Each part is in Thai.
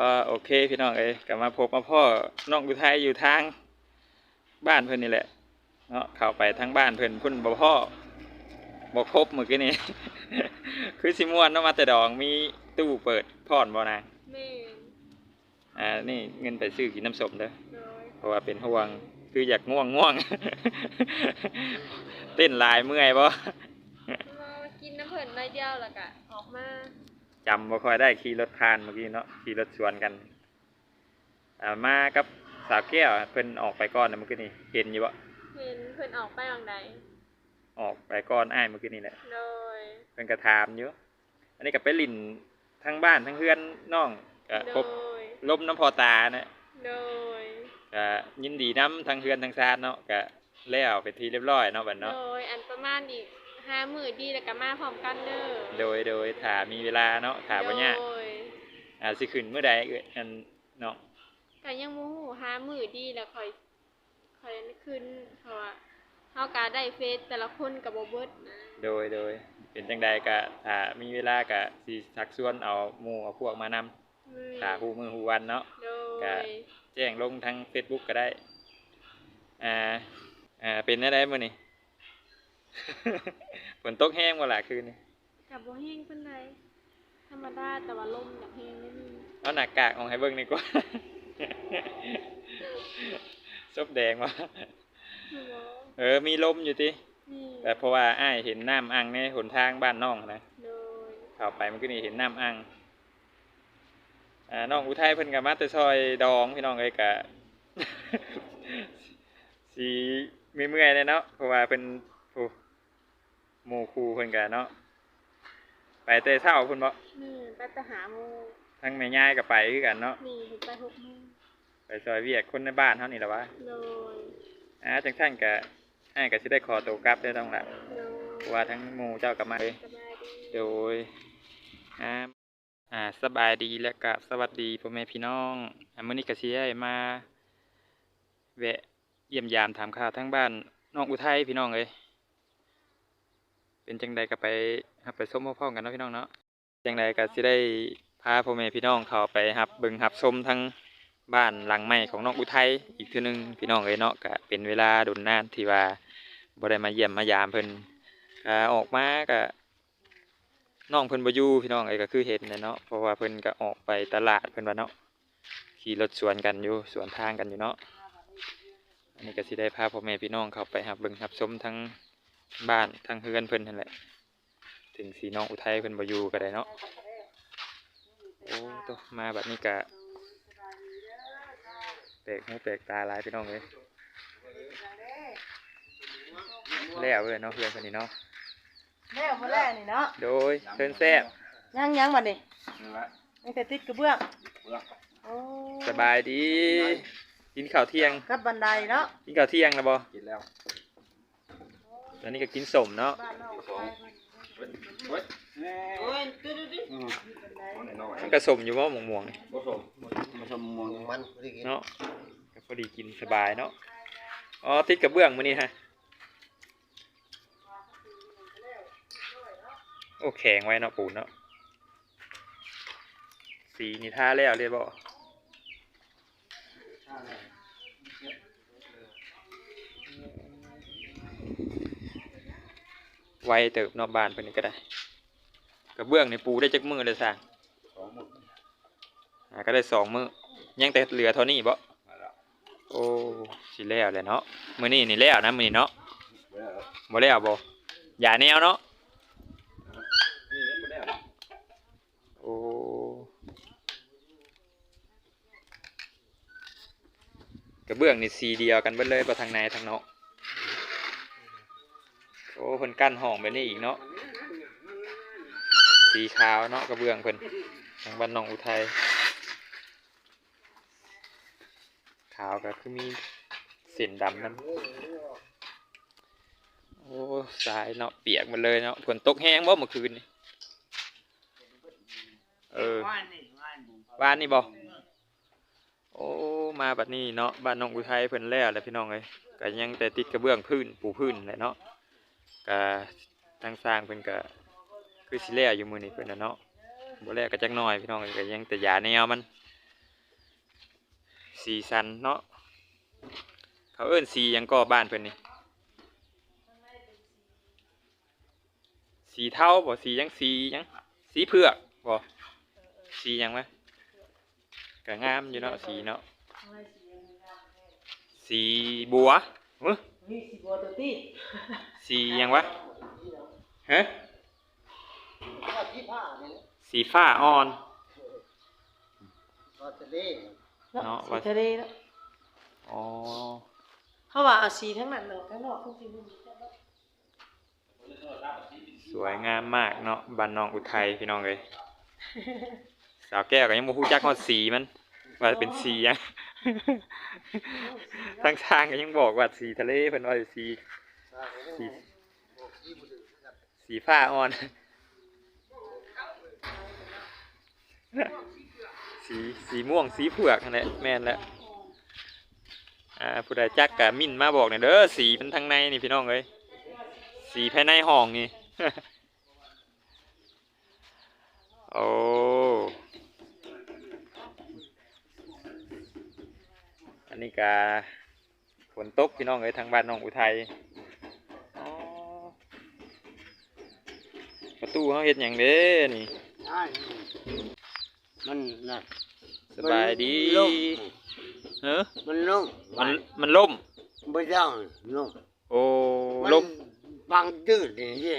ก็โอเคพี่น้องเอ้ยกลับมาพบมาพ่อน้องอุทัยอยู่ทางบ้านเพิ่นนี่แหละเนาะเข้าไปทางบ้านเพิ่นเพิ่นบ่พ่อบ่ครบมื้อกี้นี้คือสิม่วนเนาะมาแต่ดองมีตู้เปิดพรบ่นางแม่นอ่านี่เงินไปซื้อกินน้ำส้มเด้อโดยเพราะว่าเป็นห่วงคืออยากง่วงง่วง เต้นหลายเมื่อยบ่มากินน้ำเพิ่นน้อยเดียวแล้วก็ออกมา จำบ่ค่อยได้ขี่รถผ่านเมื่อกี้เนาะขี่รถสวนกันอ่ามากับสาวแก้วเพิ่นออกไปก่อนนะเมื่อกี้นี่เห็นอยู่บ่เห็นเพิ่นออกไปทางใดออกไปก่อนอ้ายเมื่อกี้นี่แหละโดยเพิ่นก็ถามอยู่อันนี้ก็ไปลิ่นทั้งบ้านทั้งเพื่อนน้องก็โดพบยลมน้ำพอตานะโดยก็ยินดีน้ำทั้งเพื่อนทั้งซานเนาะก็แล้วไปนทีเรียบร้อยเนาะบัดโดเนาะยอันประมาณอีก ห้ามื้อดีแล้วก็มาพร้อมกันเด้อโดยโดยถ้ามีเวลาเนาะถ้าบ่ยากโดยอาจสิขึ้นเมื่อใดเอ้ยอันเนาะก็ยังบ่ฮู้ห้ามื้อดีแล้วค่อยค่อยขึ้นเพราะว่าเฮาก็ได้เฟซแต่ละคนก็บ่เบิดนะโดยโดยเป็นจังใดก็ถ้ามีเวลาก็สิชักชวนเอาหมู่เอาพวกมานำถ้าฮู้มือฮู้วันเนาะโดก็ยแจ้งลงทาง Facebook ก็ได้อ่าอ่าเป็นได้มื้อนี้ ฝนตกแห้งบ่ล่ะคืนนี้กับบ่แห้งปานใดธรรมดาแต่ว่าลมอยากแห้งนิดนึงเอาหน้ากากออกให้เบิ่งดีกว่าซบแดงวะคือบ่เออมีลมอยู่ตินี่แต่เพราะว่าอ้ายเห็นน้ำอังในหนทางบ้านน้องนะโดยเข้าไปเมื่อกี้นี่เห็นน้ำอังอ่าน้องอุทัยเพิ่นก็มาแต่ซอยดองพี่น้องเอ้ยก็สีมีเมื่อยเลยเนาะเพราะว่าเป็นผู้ หมู่ครูเพิ่นก็เนาะไปแต่เช้าเพิ่นบ่นี่ไปไปหาหมูทั้งแม่ย่ายก็ไปคือกันเนาะนี่เห็นไปหกโมงไปซอยเวียกคนในบ้านเฮานี่แหละวะโดยอ่าจังซั่นก็อ้ายก็สิได้ขอตัวกลับเด้อต้องล่ะโดเพยราะว่าทั้งหมู่เจ้าก็มาเลยสบายดีโดยอ่าอ่าสบายดีและก็สวัสดีพ่อแม่พี่น้องอ่ามื้อนี้ก็สิได้มาแวะเยี่ยมยามถามข่าวทั้งบ้านน้องอุทัยพี่น้องเอ้ย เป็นจังใดก็ไปรับไปชมพร้อมๆกันเนาะพี่น้องเนาะจังใดก็สิได้พาพ่อแม่พี่น้องเขาไปรับเบิ่งรับชมทั้งบ้านหลังใหม่ของน้องอุทัยอีกทื่อนึงพี่น้องเอ้ยเนาะก็เป็นเวลาดุนนานที่ว่าบ่ได้มาเยี่ยมมายามเพิ่นก็ออกมาก็น้องเพิ่นบ่อยู่พี่น้องเอ้ยก็คือเห็นแหละเนาะเพราะว่าเพิ่นก็ออกไปตลาดเพิ่นว่าเนาะขี่รถสวนกันอยู่สวนทางกันอยู่เนาะอันนี้ก็สิได้พาพ่อแม่พี่น้องเขาไปรับเบิ่งรับชมทั้ง บ้านทั้งเฮือนเพิ่นนั่นแหละ ถึงสีน้องอุทัยเพิ่นบ่อยู่ก็ได้เนาะโอ้ตัวมาแบบนี้ก็แปลกหูแปลกตาหลายพี่น้องเอ้ยแล้วเลยเนาะเพื่อนคนนี้เนาะแล้วมาแล้วนี่เนาะโดยเชิญแซ่บยังยังบัดนี้ยังแต่ติดกระเบื้องโอ้สบายดีกินข้าวเที่ยงกับบันไดเนาะกินข้าวเที่ยงแล้วบ่กินแล้ว ตอนนี้ก็กินสมเนาะบ้านนอกไปเพิ่นโอ้ยโอ้ยตื้อตื้ออืมบันไดน้อยมันก็สมอยู่บ่ม่วงๆนี่ๆผสมผสมมองมันพอดีกินเนาะก็พอดีกินสบายเนาะอ๋อติดกับเบื้องมื้อนี้ฮะโอ้แข็งไว้เนาะปูนเนาะสีนี่ท่าแล้วเรียบบ่ ไวเติบเนอกบ้านเพิ่นนี่ก็ได้กระเบื้องนี่ปูได้จักมือเลยสั่งสองหมดอ่าก็ได้สองมือยังแต่เหลือเท่านี้บ่มาแล้วโอ้สิแล้วแหละเนาะมื้อนี้นี่แล้วนะมื้อนี้เนาะเบื่อแล้วบ่แล้วบ่อย่าแนวเนาะนี่ยังไม่ได้อะโอ้กระเบื้องนี่สีเดียวกันเบิดเลยบ่ทางในทางนอกโอ้ เพิ่นกั้นห้องแบบนี้อีกเนาะสีขาวเนาะกระเบื้องเพิ่นทางบ้านหนองอุทัยขาวก็คือมีเส้นดำนํโอ้สายเนาะเปียกหมดเลยเนาะฝนตกแห้งบ่เมื่อคืนนี่เออบ้านนี่บ่โอ้มาบัดนี้เนาะบ้านนองอุทัยเพิ่นแล้วแหละพี่น้องเอ้ยก็ยังแต่ติดกระเบื้องพื้นปูพื้นแหละเนาะ ก็ทางสร้างเพิ่นก็คือสิแล้วอยู่มื้อนี้เพิ่นน่ะเนาะบ่แล้วก็จักหน่อยพี่น้องยก็ยังแต่ยาแนวมันสีสันเนาะเขาเอิ้นสีหยังก็บ้านเพิ่นนี่สีเทาบ่สีหยังสีหยังสีเผือกบ่สีหยังวะก็งามอยู่เนาะสีเนาะสีบัวเอ้อ นี่สิบัวตัวตี้สีหยังวะฮะที่ผ้าเนี่ยสีฟ้าอ่อนก็จะได้เนาะเนาะสีว่าทะเลเนาะอ๋อเขาว่าเอาสีทั้งนั้นเลยทั้งนอกทั้งสีมันมีแต่เนาะสวยงามมากเนาะบ้านน้องอุทัยพี่น้องเลยสาวแก้วก็ยังบ่ฮู้จักฮอดสีมัน ว่าเป็นสีหยัง ทั้งทางก็ยังบอกว่าสีทะเลเพิ่นว่าสีสีสีฟ้าอ่อน สีสีม่วงสีเผือกนั่นแหละแม่นแล้วอ่าผู้ใดจักกะมิ่นมาบอกหน่อยเด้อสีมันทางในนี่พี่น้องเอ้ยสีภายในห้องนี่ โอ้อั นนี้กาฝนตกพี่น้องเอ้ยทางบ้านน้องอุทัยอ๋อประตูเขาเฮ็ดหยังเด้นี่มันน่ะสบายดีมันล่มเฮ้อมันล่มมันมันล่มไม่ต้องล่มโอ้มันล่มบังจืดอย่างนี้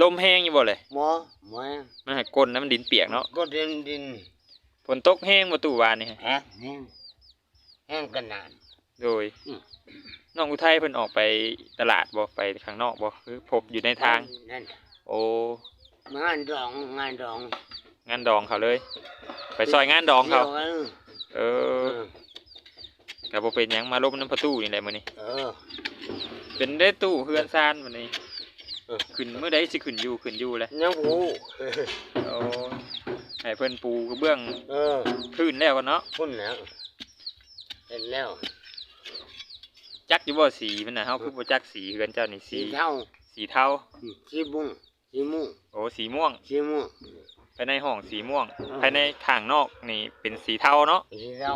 ลมแห้งอยู่บ่เลยหมอหมอมันให้ก้นนะมันดินเปียกเนาะก็ดินดินฝนตกแห้งประตูวานนี่ฮะแห้ง แห้งแห้งกันนาน โดยอืม น้องอุทัยเพิ่นออกไปตลาดบ่ไปข้างนอกบ่คือพบอยู่ในทาง นั่นโอ้งานดองงานดองงานดองเขาเลย ไปซอยงานดองเขาดี๋ยวกันเอเอออก็บ่เป็นหยังมาลบน้ำประตูนี่แหละมื้อนี้ เออ เป็นได้ตู้เฮือนซานมื้อนี้เออ ขึ้นมื้อใดสิขึ้นอยู่ขึ้นอยู่แหละยังหูโอ้ให้เพิ่นปูกระเบื้องเออพื้นแล้วกันเนาะพุ่นแล้วเห็นแล้วจักอยู่บ่สีมันน่ะเฮาคือบ่จักสีเฮือนเจ้านี่สีสีเทาสีเทาสีบุ้งสีม่วงโอ้สีม่วงสีม่วงภายในห้องสีม่วงอืมภายในข้างนอกนี่เป็นสีเทาเนาะสีเทา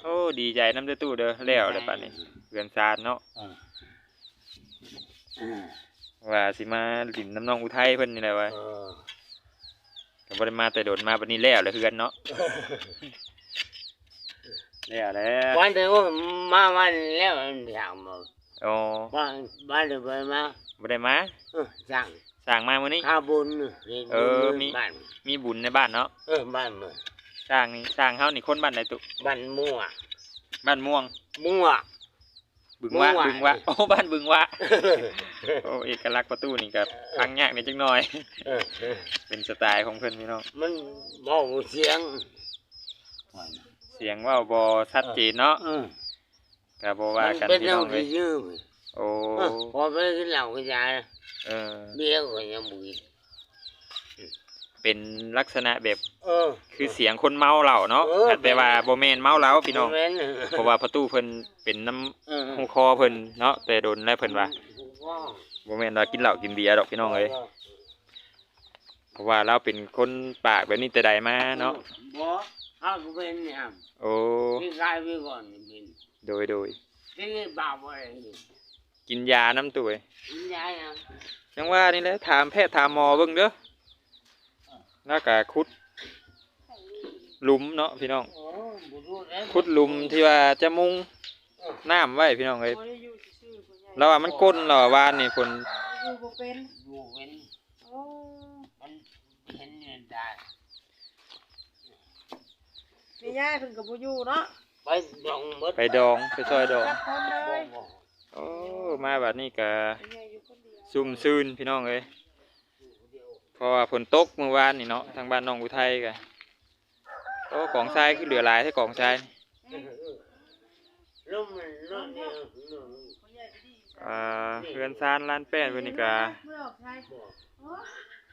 โอ้ดีใจน้ำเด้อตู้เด้อแล้วเลยป่านนี้เรือนซานเนาะเออเออว่าสิมาลินน้ำน้องอุทัยเพิ่นนี่แหละว่าเออก็บ่ได้มาแต่โดนมาบัดนี้แล้วเลยเฮือนเนาะ แล้วแล้ววันเดียวมาวันแล้วอยากมาโอ้บ้านบ้านเดียวไปมาบ่ได้มาเออสั่งสร้างมามื้อนี้ข้าวบุญนี่เออมีบ้านมีบุญในบ้านเนาะเออบ้านเมืองสร้างนี่สร้างเฮานี่คนบ้านไหนตุบ้านมั่วบ้านม่วงมั่วบึงว่าม่วงบึงว่าโอ้บ้านบึงว่าโอ้เอกลักษณ์ประตูนี่ก็พังยากนิดจักหน่อยเออเออเป็นสไตล์ของเพิ่นพี่น้องมันเบาเสียง เสียงเว่าบ่ชัดเจนเนาะเออก็บ่ว่ากันมันเป็นพี่เรื่น้อองงเลยที่ยืมโอ้เออพอไปกินเหล้ากินยาเออเบี้ยก็ยังบุยเป็นลักษณะแบบเออ คือเสียงคนเมาเหล้าเนาะเออ แต่ว่าบ่แม่นเมาเหล้าพี่น้องแม่นเพราะว่าประตูเพิ่นเป็นน้ำเออหูคอเพิ่นเนาะแต่โดนแล้วเพิ่นว่าบ่แม่นว่ากินเหล้ากินเบียร์ดอกพี่น้องเอ้ยเพราะว่าเราเป็นคนปากแบบนี้แต่ใดมาเนาะบ่ เขาก็เป็นเนี่ยโอ้พี่กายพี่ก่อนนี่เป็นโดยโดยที่บาปอะไรนี่กินยาน้ำตัวเอ้ยกินยายังยังว่านี่แหละถามแพทย์ถามหมอเบิ่งเด้อแล้วก็ขุดหลุมเนาะพี่น้องโอ้บุรุษแล้วขุดหลุมที่ว่าจะมุงน้ำไว้พี่น้องเอ้ยบ่ได้อยู่ซื่อๆผู้ใหญ่แล้วว่ามันก้นแล้วว่าวานนี่ฝน อยู่บ่เป็น อยู่เป็น โอ้ มันเห็นเนี่ยได้ แม่ยายเพิ่นก็บ่อยู่เนาะไปดองหมดไปดองไปซอยดองจักคนเลบ่ยบ่โอ้ มาบัดนี้ก็แม่ยายอยู่คนเดียวซุ่มซื่นพี่น้องเอ้ยเพราะว่าฝนตกเมื่อวานนี่เนาะทางบ้านน้องอุทัยก็โอ้ของทรายคือเหลือหลายให้ของทรายลุ่มลุ่มเนี่ยลุ่มผู้ใหญ่ไปดีอ่าเรือนซานลานแป้นเพิ่นนี่ก็เมื่อออกใช้โอ้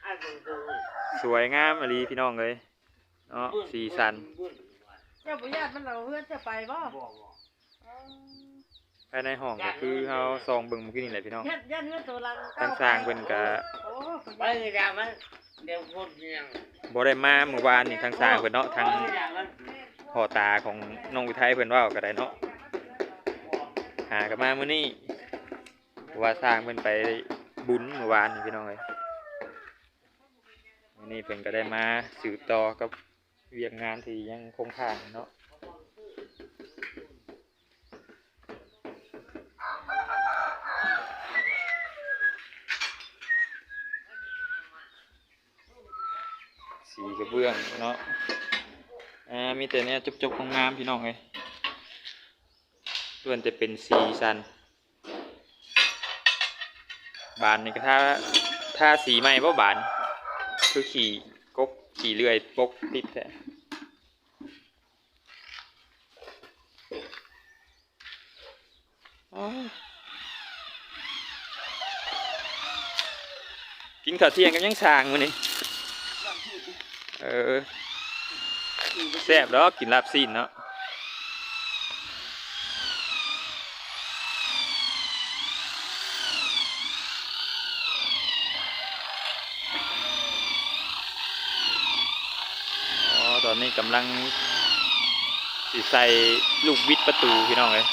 ไอ้คนตรงสวยงามอหลีพี่น้องเอ้ยเนาะสีสัน เจ้าบ่ญาติมันเอาเพื่อนจะไปบ่บ่บ่อ๋อภายในห้องก็คือเฮาส่องเบิ่งเมื่อกี้นี่แหละพี่น้องญาติญาติเพื่อนตัวหลังทางสร้างเพิ่นก็โอ้ผู้ใหไปญ่กันมันเดี๋ยวคนยังบ่ได้มาเมื่อวานนี่ทางสร้างเพิ่นเนาะทางไปกันมันแม่กลัวพ่อตาของน้องอุทัยเพิ่นเว้าก็ได้เนาะหากันมามื้อนี้ว่าสร้างเพิ่นไปบุญเมื่อวานนี่พี่น้องเอ้ยมื้อนี้เพิ่นก็ได้มาสืบต่อกับ เวียกงานที่ยังคงค้างเนาะสีกระเบื้องเนาะ อ่า มีแต่เนี้ยจบๆของงามพี่น้องเลยส่วนจะเป็นสีสัน บานนี่ก็ถ้าถ้าสีใหม่บ่บาน คือขี่ ขี่เลื่อยปกติดแท้กินข้าวเที่ยงกันยังสางมื้อนี้เออแซ่บแล้วกินลาบซีนเนาะ อ๋อตอนนี้กำลังสิใส่ลูกบิดประตูพี่น้องเลย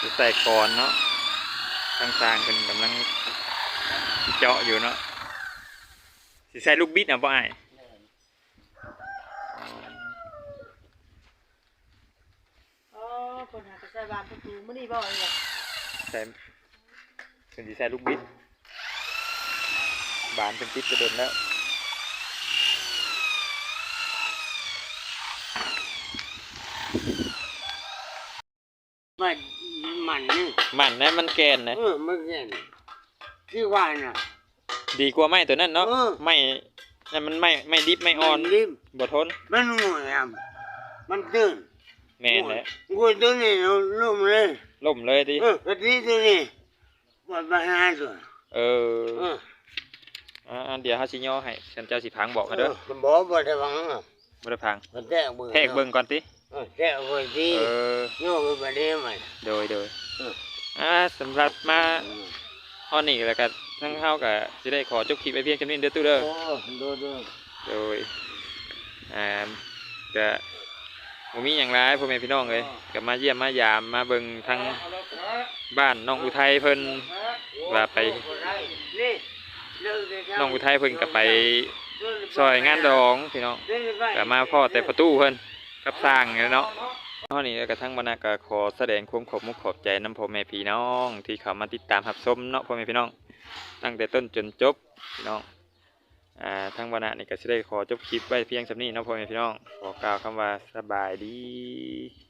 สิใส่ก่อนเนาะต่างๆกันกำลังเจาะอยู่เนาะสิใส่ลูกบิดอะบ่อ้ายอ๋อคนหากระใส่บานประตูมื้อนี้บ่เลยล่ะใส่เป็นสิใส่ลูกบิดบานเป็นติดกระโดนแล้ว มันมันนี่มันนะมันแกนนะ เออมันเห็นที่ว่าน่ะ ดีกว่าไม้ตัวนั้นเนาะเออ ไม้นั่นมันไม่ไม่ดิบไม่อ่อนมัริมบ่ทนมันหัวอะมันตื่นแม่นแหละกูตัวนี้เราลุ่มเลยล่มเลยดิเออกะทิตัวนี้ว่าบ้านตัวเออเอออ่าเดี๋ยวเฮาสิย่อให้ฉันเจ้าสิพังบอกเขาเด้อมันบอกว่าได้ฟังอะบ่ได้พัง มันแทกเบิ่งแทกเบิ่งก่อนติเออ แทกเบิ่งที่เออโยกไปประเดี๋ยวมัน โดยโดยเอออ่าสำหรับมาฮอดนี่แล้วก็ทั้งเฮาก็สิได้ขอจบคลิปไว้เพียงแค่นี้เด้อตู้เด้อ โอ้ดูดูโดยอ่าก็บ่มีหยังหลายพ่อแม่พี่น้องเลยก็มาเยี่ยมมายามมาเบิ่งทางบ้านน้องอุทัยเพิ่น ว่าไปนี่เลิกได้แล้วน้องอุทัยเพิ่นก็ไปซอยงานดองพี่น้องก็มาพ่อแต่ประตูเพิ่น กับสร้างนี่ยเนาะเท่านี้แล้วก็ทั้งบรรณาก็ขอแสดงความขอบมุขขอบใจน้ำพ่อแม่พี่น้อง ที่เขามาติดตามหับชมเนาะพ่อแม่พี่น้อง ตั้งแต่ต้นจนจบพี่น้องอ่าทั้งวันนี้ก็จะได้ขอจบคลิปไว้เพียงสำนี้เนาะพ่อแม่พี่น้องขอกล่าวคำว่าสบายดี